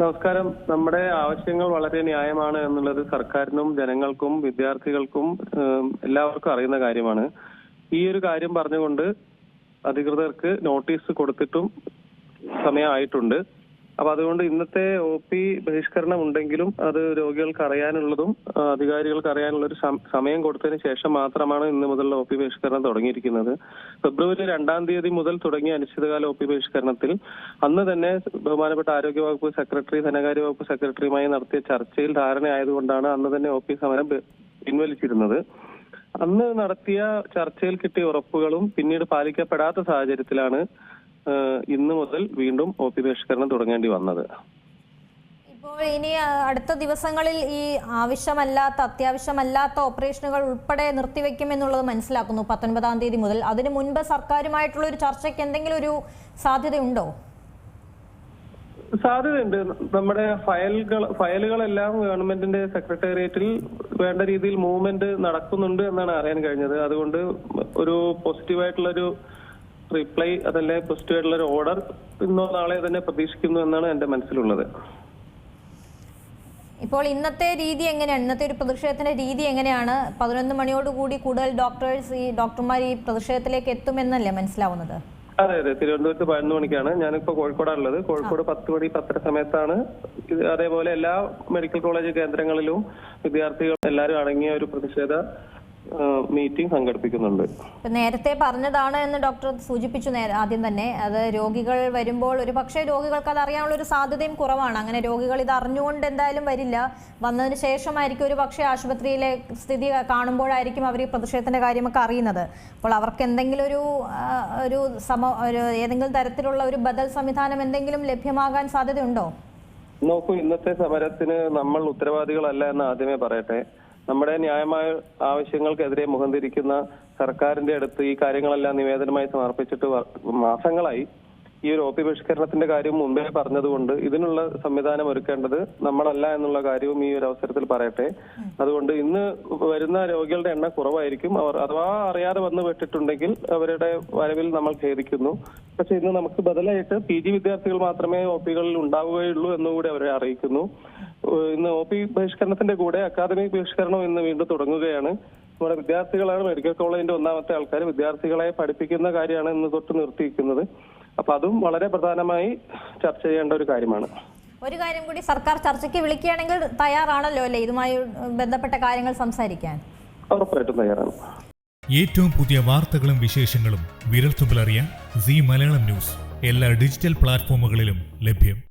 നമസ്കാരം. നമ്മുടെ ആവശ്യങ്ങൾ വളരെ ന്യായമാണ് എന്നുള്ളത് സർക്കാരിനും ജനങ്ങൾക്കും വിദ്യാർത്ഥികൾക്കും എല്ലാവർക്കും അറിയുന്ന കാര്യമാണ്. ഈ ഒരു കാര്യം പറഞ്ഞുകൊണ്ട് അധികൃതർക്ക് നോട്ടീസ് കൊടുത്തിട്ടും സമയമായിട്ടുണ്ട്. അപ്പൊ അതുകൊണ്ട് ഇന്നത്തെ ഒ പി ബഹിഷ്കരണം ഉണ്ടെങ്കിലും അത് രോഗികൾക്ക് അറിയാനുള്ളതും അധികാരികൾക്ക് അറിയാനുള്ള ഒരു സമയം കൊടുത്തതിന് ശേഷം മാത്രമാണ് ഇന്ന് മുതലുള്ള ഒ പി ബഹിഷ്കരണം തുടങ്ങിയിരിക്കുന്നത്. ഫെബ്രുവരി രണ്ടാം തീയതി മുതൽ തുടങ്ങിയ അനിശ്ചിതകാല ഒ പി ബഹിഷ്കരണത്തിൽ അന്ന് തന്നെ ബഹുമാനപ്പെട്ട ആരോഗ്യ വകുപ്പ് സെക്രട്ടറി ധനകാര്യ വകുപ്പ് സെക്രട്ടറിയുമായി നടത്തിയ ചർച്ചയിൽ ധാരണയായതുകൊണ്ടാണ് അന്ന് തന്നെ ഒ പി സമരം പിൻവലിച്ചിരുന്നത്. അന്ന് നടത്തിയ ചർച്ചയിൽ കിട്ടിയ ഉറപ്പുകളും പിന്നീട് പാലിക്കപ്പെടാത്ത സാഹചര്യത്തിലാണ് ഇന്ന് മുതൽ വീണ്ടും ഒ പി ബഹിഷ്കരണം തുടങ്ങേണ്ടി വന്നത്. ഇപ്പോൾ ഇനി അടുത്ത ദിവസങ്ങളിൽ ഈ ആവശ്യമല്ലാത്ത അത്യാവശ്യമല്ലാത്ത ഓപ്പറേഷനുകൾ ഉൾപ്പെടെ നിർത്തിവെക്കുമെന്നുള്ളത് മനസ്സിലാക്കുന്നു പത്തൊൻപതാം തീയതി മുതൽ. അതിനു മുൻപ് സർക്കാരുമായിട്ടുള്ള ഒരു ചർച്ചയ്ക്ക് എന്തെങ്കിലും ഒരു സാധ്യതയുണ്ടോ? സാധ്യതയുണ്ട്. നമ്മുടെ ഫയലുകൾ ഫയലുകളെല്ലാം ഗവൺമെന്റിന്റെ സെക്രട്ടേറിയറ്റിൽ വേണ്ട രീതിയിൽ മൂവ്മെന്റ് നടക്കുന്നുണ്ട് എന്നാണ് അറിയാൻ കഴിഞ്ഞത്. അതുകൊണ്ട് ഒരു പോസിറ്റീവായിട്ടുള്ള ഒരു റിപ്ലൈ അതല്ലേ പോസിറ്റീവ് ആയിട്ടുള്ള ഒരു ഓർഡർ ഇന്നോ നാളെ തന്നെ പ്രതീക്ഷിക്കുന്നു എന്നാണ് എന്റെ മനസ്സിലുള്ളത്. ഇപ്പോൾ ഇന്നത്തെ രീതി എങ്ങനെയാണ്? ഇന്നത്തെ ഒരു പ്രതിഷേധത്തിന്റെ രീതി എങ്ങനെയാണ്? പതിനൊന്ന് മണിയോടുകൂടി കൂടുതൽ ഡോക്ടേഴ്സ് ഈ ഡോക്ടർമാർ ഈ പ്രതിഷേധത്തിലേക്ക് എത്തുമെന്നല്ലേ മനസ്സിലാവുന്നത്? അതെ അതെ. തിരുവനന്തപുരത്ത് പതിനൊന്ന് മണിക്കാണ്. ഞാനിപ്പോ കോഴിക്കോടാണുള്ളത് കോഴിക്കോട് പത്ത് മണി പത്തര സമയത്താണ് അതേപോലെ എല്ലാ മെഡിക്കൽ കോളേജ് കേന്ദ്രങ്ങളിലും വിദ്യാർത്ഥികൾ എല്ലാവരും അടങ്ങിയ ഒരു പ്രതിഷേധ മീറ്റിംഗ് സംഘടിപ്പിക്കുന്നുണ്ട്. നേരത്തെ പറഞ്ഞതാണ് എന്ന് ഡോക്ടർ സൂചിപ്പിച്ചു ആദ്യം തന്നെ. അത് രോഗികൾ വരുമ്പോൾ ഒരു പക്ഷേ രോഗികൾക്ക് അത് അറിയാനുള്ള ഒരു സാധ്യതയും കുറവാണ്. അങ്ങനെ രോഗികൾ ഇത് അറിഞ്ഞുകൊണ്ട് എന്തായാലും വരില്ല. വന്നതിന് ശേഷമായിരിക്കും ഒരു പക്ഷേ ആശുപത്രിയിലെ സ്ഥിതി കാണുമ്പോഴായിരിക്കും അവർ ഈ പ്രതിഷേധത്തിന്റെ കാര്യമൊക്കെ അറിയുന്നത്. അപ്പോൾ അവർക്ക് എന്തെങ്കിലും ഒരു ഒരു സമ ഒരു ഏതെങ്കിലും തരത്തിലുള്ള ഒരു ബദൽ സംവിധാനം എന്തെങ്കിലും ലഭ്യമാകാൻ സാധ്യതയുണ്ടോ? നോക്കൂ ഇന്നത്തെ സമരത്തിന് നമ്മൾ ഉത്തരവാദികളല്ല എന്ന് ആദ്യമേ പറയട്ടെ. നമ്മുടെ ന്യായമായ ആവശ്യങ്ങൾക്കെതിരെ മുഖം തിരിക്കുന്ന സർക്കാരിന്റെ അടുത്ത് ഈ കാര്യങ്ങളെല്ലാം നിവേദനമായി സമർപ്പിച്ചിട്ട് മാസങ്ങളായി ഈ ഒരു ഒ പി ബഹിഷ്കരണത്തിന്റെ കാര്യം മുമ്പേ പറഞ്ഞതുകൊണ്ട് ഇതിനുള്ള സംവിധാനം ഒരുക്കേണ്ടത് നമ്മളല്ല എന്നുള്ള കാര്യവും ഈ ഒരു അവസരത്തിൽ പറയട്ടെ. അതുകൊണ്ട് ഇന്ന് വരുന്ന രോഗികളുടെ എണ്ണം കുറവായിരിക്കും. അവർ അഥവാ അറിയാതെ വന്നു പെട്ടിട്ടുണ്ടെങ്കിൽ അവരുടെ വരവിൽ നമ്മൾ ഖേദിക്കുന്നു. പക്ഷെ ഇന്ന് നമുക്ക് ബദലായിട്ട് പി ജി വിദ്യാർത്ഥികൾ മാത്രമേ ഒ പികളിൽ ഉണ്ടാവുകയുള്ളൂ എന്നുകൂടി അവരെ അറിയിക്കുന്നു. ഇന്ന് ഒ പി ബഹിഷ്കരണത്തിന്റെ കൂടെ അക്കാദമിക് ബഹിഷ്കരണം ഇന്ന് വീണ്ടും തുടങ്ങുകയാണ്. നമ്മുടെ വിദ്യാർത്ഥികളാണ് മെഡിക്കൽ കോളേജിന്റെ ഒന്നാമത്തെ ആൾക്കാർ വിദ്യാർത്ഥികളെ പഠിപ്പിക്കുന്ന കാര്യമാണ് ഇന്ന് തൊട്ട് നിർത്തിയിരിക്കുന്നത്. അപ്പൊ അതും വളരെ പ്രധാനമായി ചർച്ച ചെയ്യേണ്ട ഒരു കാര്യമാണ്. ഒരു കാര്യം കൂടി സർക്കാർ ചർച്ചയ്ക്ക് വിളിക്കുകയാണെങ്കിൽ തയ്യാറാണല്ലോ അല്ലേ? ഇതുമായി ബന്ധപ്പെട്ട കാര്യങ്ങൾ സംസാരിക്കാൻ. ഉറപ്പായിട്ടും തയ്യാറാണ്. ഏറ്റവും പുതിയ വാർത്തകളും വിശേഷങ്ങളും വിരൽത്തുമ്പിലറിയാൻ സി മലയാളം ന്യൂസ്. എല്ലാ ഡിജിറ്റൽ പ്ലാറ്റ്ഫോമുകളിലും ലഭ്യം.